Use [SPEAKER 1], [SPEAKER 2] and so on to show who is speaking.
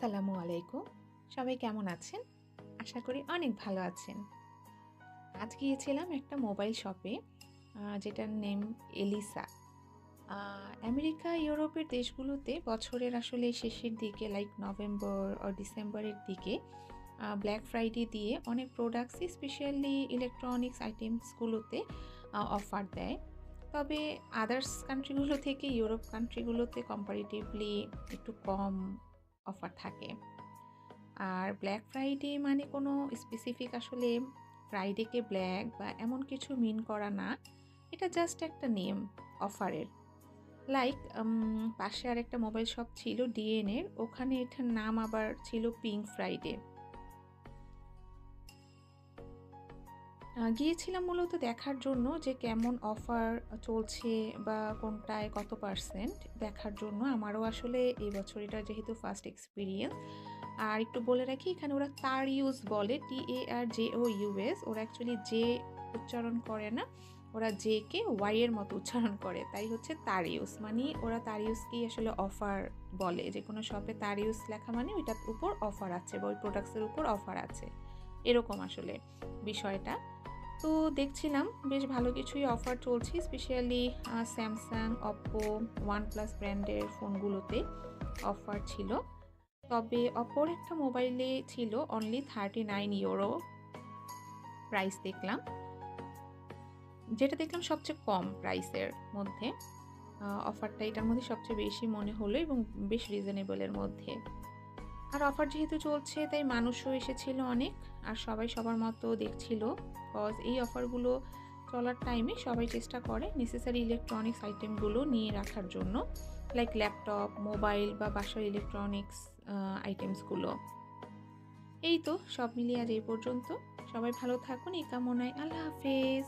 [SPEAKER 1] আসসালামু আলাইকুম। সবাই কেমন আছেন? আশা করি অনেক ভালো আছেন। আজ গিয়েছিলাম একটা মোবাইল শপে যেটার নেম এলিসা। আমেরিকা, ইউরোপের দেশগুলোতে বছরের আসলে শেষের দিকে লাইক নভেম্বর ও ডিসেম্বরের দিকে ব্ল্যাক ফ্রাইডে দিয়ে অনেক প্রোডাক্টসই স্পেশালি ইলেকট্রনিক্স আইটেমসগুলোতে অফার দেয়। তবে আদার্স কান্ট্রিগুলো থেকে ইউরোপ কান্ট্রিগুলোতে কম্পারেটিভলি একটু কম অফার থাকে। আর ব্ল্যাক ফ্রাইডে মানে কোনো স্পেসিফিক আসলে ফ্রাইডেকে ব্ল্যাক বা এমন কিছু মিন করা না। এটা জাস্ট একটা নেম অফারের। লাইক পাশে আর একটা মোবাইল শপ ছিল ডিএনএর ওখানে এটার নাম আবার ছিল পিঙ্ক ফ্রাইডে গিয়েছিলাম মূলত দেখার জন্য যে কেমন অফার চলছে বা কোনটায় কত পার্সেন্ট দেখার জন্য। আমারও আসলে এই বছর এটা যেহেতু ফার্স্ট এক্সপিরিয়েন্স আর একটু বলে রাখি, এখানে ওরা তার ইউজ বলে T A R J O US ওরা অ্যাকচুয়ালি জে উচ্চারণ করে না, ওরা জে কে ওয়াই এর মতো উচ্চারণ করে, তাই হচ্ছে তার ইউজ মানে ওরা তার ইউজকেই আসলে অফার বলে, যে কোনো শপে তার ইউজ লেখা মানে ওইটার উপর অফার আছে বা ওই প্রোডাক্টসের উপর অফার আছে। এরকম আসলে বিষয়টা। তো দেখছিলাম বেশ ভালো কিছুই অফার চলছে স্পেশালি স্যামসাং অপ্পো ওয়ানপ্লাস ব্র্যান্ডের ফোনগুলোতে অফার ছিল। তবে অপর একটা মোবাইলে ছিল only thirty nine euro price দেখলাম। যেটা দেখলাম সবচেয়ে কম প্রাইসের মধ্যে। অফারটা এটার মধ্যে সবচেয়ে বেশি মনে হলো এবং বেশ রিজনেবলের মধ্যে। আর অফার যেহেতু চলছে, তাই মানুষও এসেছিল অনেক, আর সবাই সবার মতো দেখছিল কজ এই অফারগুলো চলার টাইমে সবাই চেষ্টা করে নেসেসারি ইলেকট্রনিক্স আইটেমগুলো নিয়ে রাখার জন্য লাইক ল্যাপটপ মোবাইল বা বাসার ইলেকট্রনিক্স আইটেমসগুলো এই তো, সব মিলিয়ে আজ এই পর্যন্ত। সবাই ভালো থাকুন, এই কামনায় আল্লাহ হাফেজ।